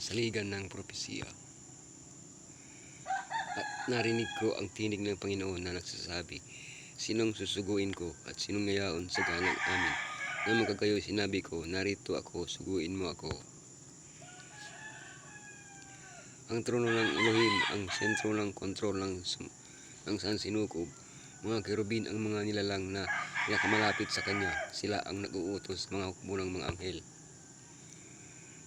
saligan ng propesiya. At narinig ko ang tinig ng Panginoon na nagsasabi, Sinong susuguin ko at sinong ngayaon sa galang amin? Na magkagayo sinabi ko, narito ako, suguin mo ako. Ang trono ng Elohim, ang sentro ng kontrol ng, ng San Sinukob, mga kerubin ang mga nilalang na pinakamalapit sa kanya, sila ang nag-uutos mga hukbo ng mga anghel.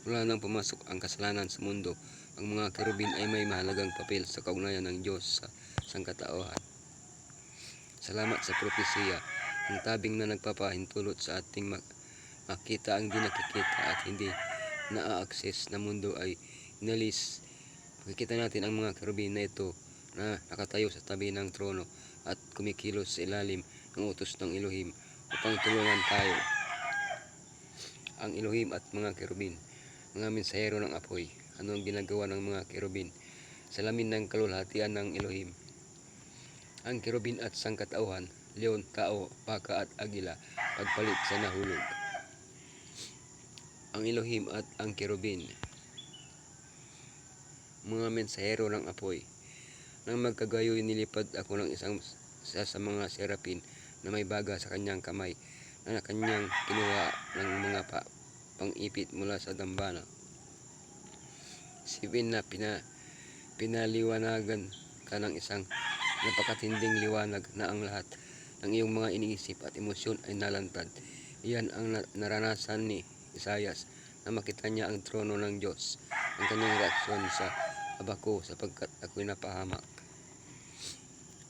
Mula nang pumasok ang kasalanan sa mundo, ang mga kerubin ay may mahalagang papel sa kaugnayan ng Diyos sa sangkatauhan. Salamat sa propesiya, ang tabing na nagpapahintulot sa ating mak- makita ang di nakikita at hindi naa-access na mundo ay inalis. Makikita natin ang mga kerubin na ito na nakatayo sa tabi ng trono at kumikilos sa ilalim ng utos ng Elohim upang tulungan tayo. Ang Elohim at mga kerubin, mga mensahero ng apoy, ano ang ginagawa ng mga kerubin? Salamin ng kalulhatian ng Elohim. Ang kerubin at sangkatauhan, leon, tao, baka at agila, pagpalit sa nahulog. Ang Elohim at ang kerubin, mga mensahero ng apoy. Nang magkagayoy nilipad ako ng isang isa sa mga serapin na may baga sa kanyang kamay na kanyang kinuha ng mga pa, pang-ipit mula sa dambana. Sipin na pina, pinaliwanagan ka ng isang napakatinding liwanag na ang lahat ng iyong mga iniisip at emosyon ay nalantad. Iyan ang na- naranasan ni Isayas na makita niya ang trono ng Diyos. Ang kanyang reaksyon sa abako sapagkat ako'y napahamak.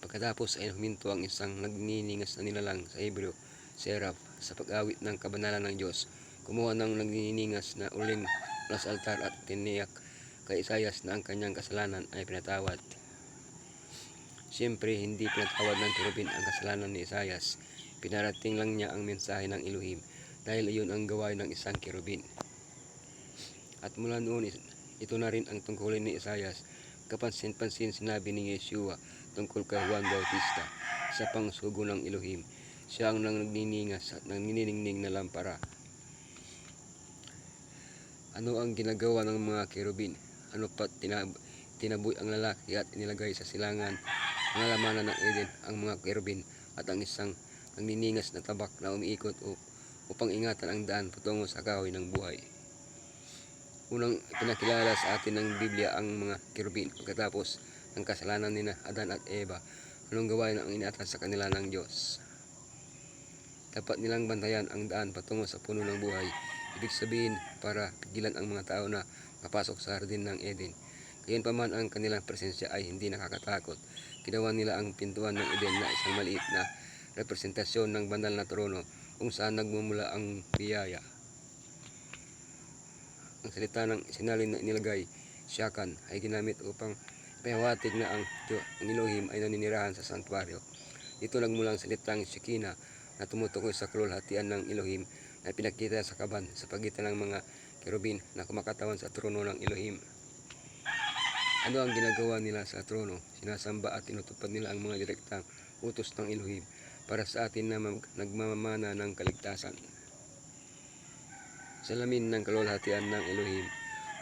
Pagkatapos ay huminto ang isang nagniningas na nilalang sa Hebreo, Seraph, sa pag-awit ng kabanalan ng Diyos. Kumuha ng nagniningas na uling mula altar at tiniyak kay Isayas na ang kanyang kasalanan ay pinatawad. Siyempre, hindi pinatawad ng kerubin ang kasalanan ni Isayas. Pinarating lang niya ang mensahe ng Elohim dahil iyon ang gawain ng isang kerubin. At mula noon, ito na rin ang tungkulin ni Isayas. Kapansin-pansin sinabi ni Yeshua tungkol kay Juan Bautista sa pangsugo ng Elohim. Siya ang nang nagniningas at nangniningning na lampara. Ano ang ginagawa ng mga kerubin? Ano pat tinab- tinaboy ang lalaki at inilagay sa silangan ng lamanan ng Eden ang mga kerubin at ang isang nagniningas na tabak na umiikot up- upang ingatan ang daan patungo sa kahoy ng buhay. Unang pinakilala sa atin ng Biblia ang mga kerubin pagkatapos ng kasalanan ni Adan at Eva. Anong gawain ang inatas sa kanila ng Diyos? Dapat nilang bantayan ang daan patungo sa puno ng buhay. Ibig sabihin para pigilan ang mga tao na mapasok sa hardin ng Eden. Gayunpaman ang kanilang presensya ay hindi nakakatakot. Ginawa nila ang pintuan ng Eden na isang maliit na representasyon ng banal na trono kung saan nagmumula ang biyaya. Ang salita ng sinalin na inilagay, siyakan, ay ginamit upang pahiwatig na ang, Elohim ay naninirahan sa santuario. Dito nagmula ang salitang Shekinah na tumutukoy sa kalulhatian ng Elohim na pinakita sa kaban sa pagitan ng mga kerubin na kumakatawan sa trono ng Elohim. Ano ang ginagawa nila sa trono? Sinasamba at tinutupad nila ang mga direktang utos ng Elohim para sa atin na nagmamana ng kaligtasan. Salamin ng kalulhatian ng Elohim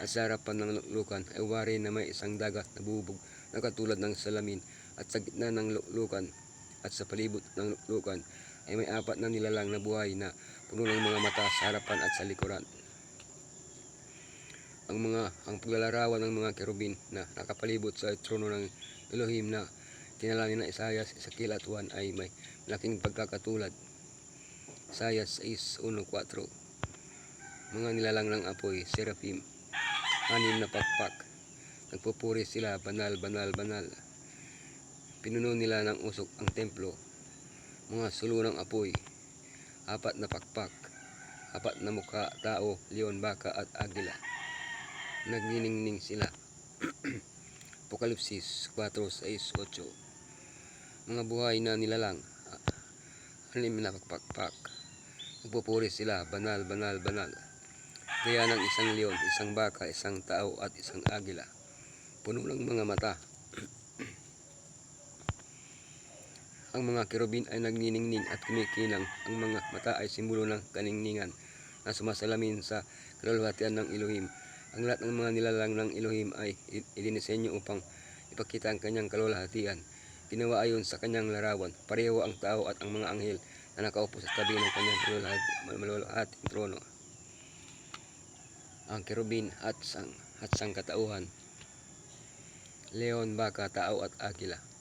at sa harapan ng luklukan ay wari na may isang dagat na bubog na katulad ng salamin at sa gitna ng luklukan at sa palibot ng luklukan ay may apat na nilalang na buhay na puno ng mga mata sa harapan at sa likuran. Ang mga ang paglalarawan ng mga kerubin na nakapalibot sa trono ng Elohim na tinala ni na Isayas, Ezekiel at Juan ay may malaking pagkakatulad. Isayas 6.1.4 Mga nilalang ng apoy, seraphim, anim na pakpak. Nagpupuri sila, banal, banal, banal. Pinuno nila ng usok ang templo. Mga sulo ng apoy, apat na pakpak, apat na mukha, tao, leon, baka at agila. Nagniningning sila. Apokalipsis 4.6.8 Mga buhay na nilalang, anim na pakpak. Nagpupuri sila, banal, banal, banal. Gaya ng isang leon, isang baka, isang tao at isang agila. Puno ng mga mata. Ang mga kerubin ay nagniningning at kumikinang. Ang mga mata ay simbolo ng kaningningan na sumasalamin sa kalulhatian ng Elohim. Ang lahat ng mga nilalang ng Elohim ay idinisenyo upang ipakita ang kanyang kalwalhatian. Ginawa ayon sa kanyang larawan. Pareho ang tao at ang mga anghel na nakaupo sa tabi ng kanyang malulhating trono. Ang kerubin at sang at sang katauhan. Leon, baka, tao at agila.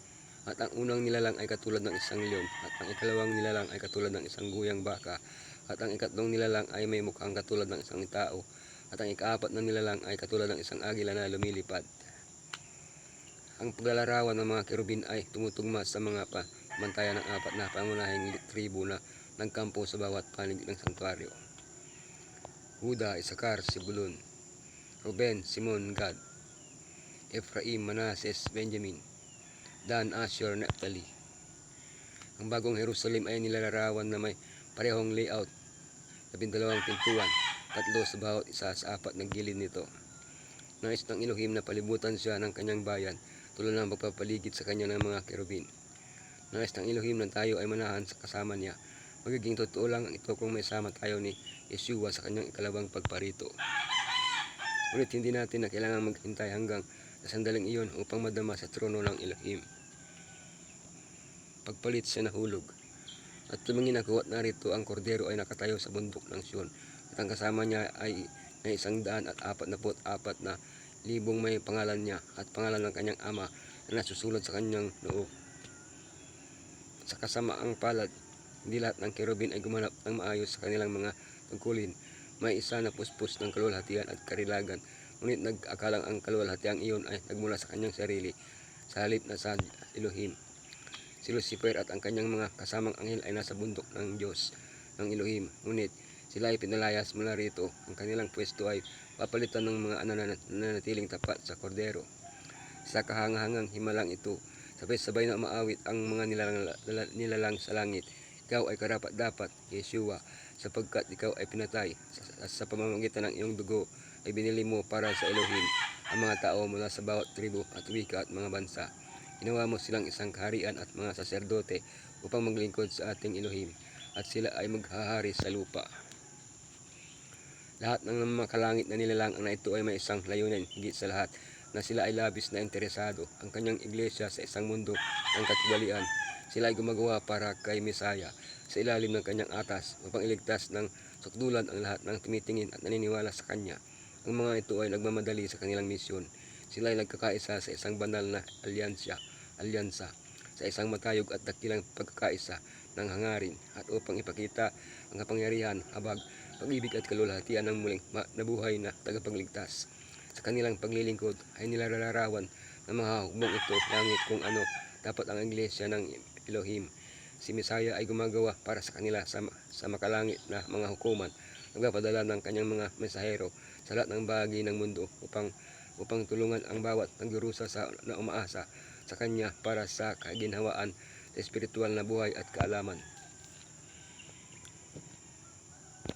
At ang unang nilalang ay katulad ng isang leon, at ang ikalawang nilalang ay katulad ng isang guyang baka, at ang ikatlong nilalang ay may mukhang katulad ng isang tao, at ang ikaapat na nilalang ay katulad ng isang agila na lumilipad. Ang paglalarawan ng mga kerubin ay tumutugma sa mga pamantayan ng apat na pangunahing tribu na nagkampo sa bawat panig ng santuario. Huda, Isakar, Sibulun, Ruben, Simon, Gad, Ephraim, Manases, Benjamin, Dan, Asher, Naphtali. Ang bagong Jerusalem ay nilalarawan na may parehong layout, labindalawang pintuan, tatlo sa bawat isa sa apat na gilid nito. Nais ng Elohim na palibutan siya ng kanyang bayan tulad ng pagpapaligid sa kanya ng mga kerubin. Nais ng Elohim na tayo ay manahan sa kasama niya. Magiging totoo lang ito kung may sama tayo ni Yeshua sa kanyang ikalawang pagparito. Ngunit hindi natin na kailangan maghintay hanggang sa sandaling iyon upang madama sa trono ng Elohim. Pagpalit siya nahulog. At tumingin ako at narito ang kordero ay nakatayo sa bundok ng Sion. At ang kasama niya ay na isang daan at apat na put apat na libong may pangalan niya at pangalan ng kanyang ama na nasusulat sa kanyang noo. Sa kasamaang palad, hindi lahat ng kerubin ay gumanap ng maayos sa kanilang mga tungkulin. May isa na puspos ng kalwalhatian at karilagan, ngunit nag-akalang ang kalwalhatiang iyon ay nagmula sa kanyang sarili, sa halip na sa Elohim. Si Lucifer at ang kanyang mga kasamang anghel ay nasa bundok ng Diyos ng Elohim, ngunit sila ay pinalayas mula rito. Ang kanilang pwesto ay papalitan ng mga nananat- nananatiling tapat sa kordero. Sa kahangahangang himalang ito, sabay-sabay na umaawit ang mga nilalang, nila- nilalang sa langit. Ikaw ay karapat-dapat, Yeshua, sapagkat ikaw ay pinatay. Sa, sa pamamagitan ng iyong dugo ay binili mo para sa Elohim ang mga tao mula sa bawat tribu at wika at mga bansa. Ginawa mo silang isang kaharian at mga saserdote upang maglingkod sa ating Elohim at sila ay maghahari sa lupa. Lahat ng mga kalangit na nilalang na ito ay may isang layunin, higit sa lahat, na sila ay labis na interesado. Ang kanyang iglesia sa isang mundo ng katibalian. Sila ay gumagawa para kay Misaya sa ilalim ng kanyang atas upang iligtas ng sukdulan ang lahat ng tumitingin at naniniwala sa kanya. Ang mga ito ay nagmamadali sa kanilang misyon. Sila ay nagkakaisa sa isang banal na alyansya, alyansa, sa isang matayog at dakilang pagkakaisa ng hangarin at upang ipakita ang kapangyarihan, habag, pag-ibig at kalulhatian ng muling nabuhay na tagapagligtas. Sa kanilang paglilingkod ay nilalarawan ng mga hukbong ito langit kung ano dapat ang iglesia ng Elohim. Si Misaya ay gumagawa para sa kanila sa, sa makalangit na mga hukuman. Nagpapadala ng kanyang mga mensahero sa lahat ng bahagi ng mundo upang upang tulungan ang bawat nagdurusa sa na umaasa sa kanya para sa kaginhawaan espiritual na buhay at kaalaman.